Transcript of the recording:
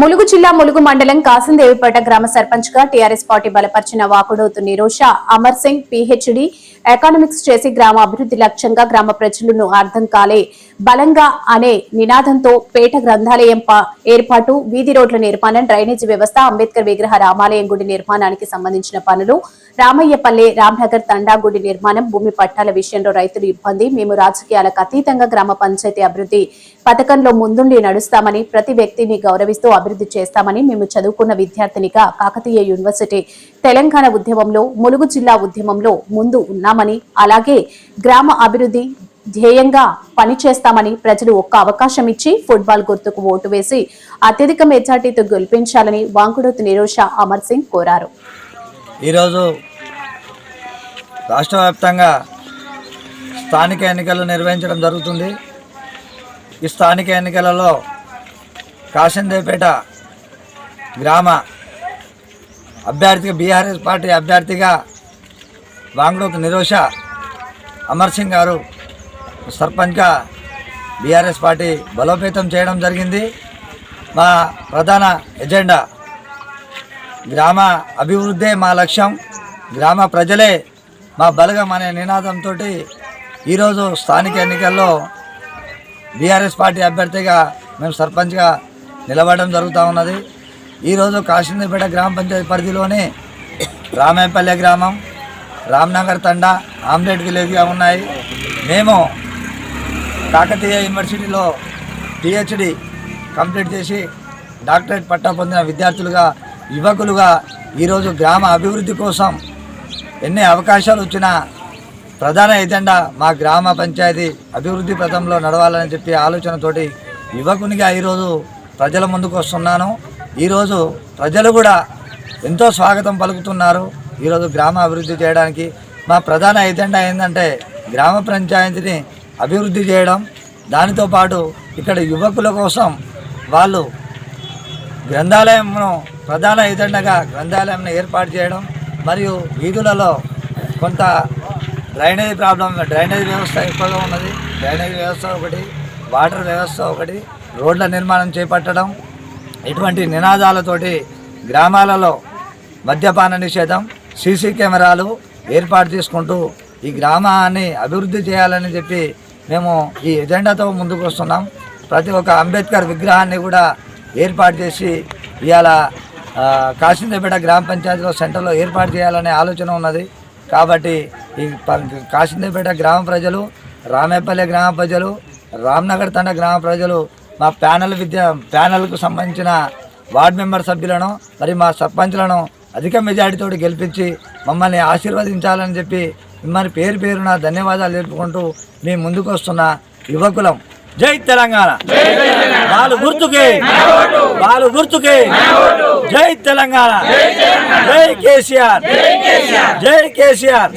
ములుగు జిల్లా ములుగు మండలం కాసిందేవిపేట గ్రామ సర్పంచ్గా టీఆర్ఎస్ పార్టీ బలపరిచిన వాకుడోతు నిరోష అమర్ సింగ్ పిహెచ్డి ఎకనామిక్స్ చేసి గ్రామ అభివృద్ధి లక్ష్యంగా గ్రామ ప్రజలను అర్థం కాలే. బలంగా అనే నినాదంతో పేట గ్రంథాలయం ప- ఏర్పాటు వీధి రోడ్ల నిర్మాణం డ్రైనేజీ వ్యవస్థ అంబేద్కర్ విగ్రహ రామాలయం గుడి నిర్మాణానికి సంబంధించిన పనులు రామయ్యపల్లె రామ్నగర్ తండా గుడి నిర్మాణం భూమి పట్టాల విషయంలో రైతులు ఇబ్బంది. మేము రాజకీయాలకు అతీతంగా గ్రామ పంచాయతీ అభివృద్ధి పథకంలో ముందుండి నడుస్తామని ప్రతి వ్యక్తిని గౌరవిస్తూ అభివృద్ధి చేస్తామని మేము చదువుకున్న విద్యార్థినిగా కాకతీయ యూనివర్సిటీ తెలంగాణ ఉద్యమంలో ములుగు జిల్లా ఉద్యమంలో ముందు ఉన్నామని అలాగే గ్రామ అభివృద్ధి ధ్యేయంగా పనిచేస్తామని ప్రజలు ఒక్క అవకాశం ఇచ్చి ఫుట్బాల్ గుర్తుకు ఓటు వేసి అత్యధిక మెజార్టీతో గెలిపించాలని వాంకుడోతు నిరోష అమర్ సింగ్ కోరారు. ఈరోజు రాష్ట్ర వ్యాప్తంగా స్థానిక ఎన్నికలు నిర్వహించడం జరుగుతుంది. ఈ స్థానిక ఎన్నికలలో కాశందేపేట గ్రామ అభ్యర్థిగా బీఆర్ఎస్ పార్టీ అభ్యర్థిగా వాంగ్డోక్ నిరోష అమర్ సింగ్ గారు సర్పంచ్గా బీఆర్ఎస్ పార్టీ బలోపేతం చేయడం జరిగింది. మా ప్రధాన ఎజెండా గ్రామ అభివృద్ధే మా లక్ష్యం. గ్రామ ప్రజలే మా బలగం అనే నినాదంతో ఈరోజు స్థానిక ఎన్నికల్లో బీఆర్ఎస్ పార్టీ అభ్యర్థిగా మేము సర్పంచ్గా నిలబడడం జరుగుతూ ఉన్నది. ఈరోజు కాశీంద్రపేట గ్రామ పంచాయతీ పరిధిలోని రామేపల్లె గ్రామం రామ్నగర్ తండా ఆమ్లెట్ విలేజ్గా ఉన్నాయి. మేము కాకతీయ యూనివర్సిటీలో పిహెచ్డి కంప్లీట్ చేసి డాక్టరేట్ పట్టా పొందిన విద్యార్థులుగా యువకులుగా ఈరోజు గ్రామ అభివృద్ధి కోసం ఎన్ని అవకాశాలు వచ్చినా ప్రధాన ఎజెండా మా గ్రామ పంచాయతీ అభివృద్ధి పథంలో నడవాలని చెప్పి ఆలోచనతోటి యువకునిగా ఈరోజు ప్రజల ముందుకు వస్తున్నాను. ఈరోజు ప్రజలు కూడా ఎంతో స్వాగతం పలుకుతున్నారు ఈరోజు గ్రామ అభివృద్ధి చేయడానికి. మా ప్రధాన ఎజెండా ఏంటంటే గ్రామ పంచాయతీని అభివృద్ధి చేయడం దానితో పాటు ఇక్కడ యువకుల కోసం వాళ్ళు గ్రంథాలయంను ప్రధాన ఎజెండాగా గ్రంథాలయంను ఏర్పాటు చేయడం మరియు వీధులలో కొంత డ్రైనేజ్ ప్రాబ్లం డ్రైనేజ్ వ్యవస్థ ఎక్కువగా ఉన్నది. డ్రైనేజ్ వ్యవస్థ ఒకటి వాటర్ వ్యవస్థ ఒకటి రోడ్ల నిర్మాణం చేపట్టడం ఇటువంటి నినాదాలతోటి గ్రామాలలో మద్యపాన నిషేధం సీసీ కెమెరాలు ఏర్పాటు చేసుకుంటూ ఈ గ్రామాన్ని అభివృద్ధి చేయాలని చెప్పి మేము ఈ ఎజెండాతో ముందుకు వస్తున్నాం. ప్రతి ఒక్క అంబేద్కర్ విగ్రహాన్ని కూడా ఏర్పాటు చేసి ఇవాళ కాశీందపేట గ్రామ పంచాయతీలో సెంటర్లో ఏర్పాటు చేయాలనే ఆలోచన ఉన్నది. కాబట్టి ఈ ప- కాశీందపేట గ్రామ ప్రజలు రామేపల్లె గ్రామ ప్రజలు రామ్నగర్ తండ గ్రామ ప్రజలు మా ప్యానల్ విద్య ప్యానల్కు సంబంధించిన వార్డు మెంబర్ సభ్యులను మరి మా సర్పంచ్లను అధిక మెజారిటీతో గెలిపించి మమ్మల్ని ఆశీర్వదించాలని చెప్పి మిమ్మల్ని పేరు పేరున ధన్యవాదాలు తెలుపుకుంటూ మేము ముందుకు వస్తున్న యువకులం. జై తెలంగాణ. వాళ్ళు గుర్తుకే. వాళ్ళు గుర్తుకే. జై తెలంగాణ. జై కేసీఆర్. జై కేసీఆర్.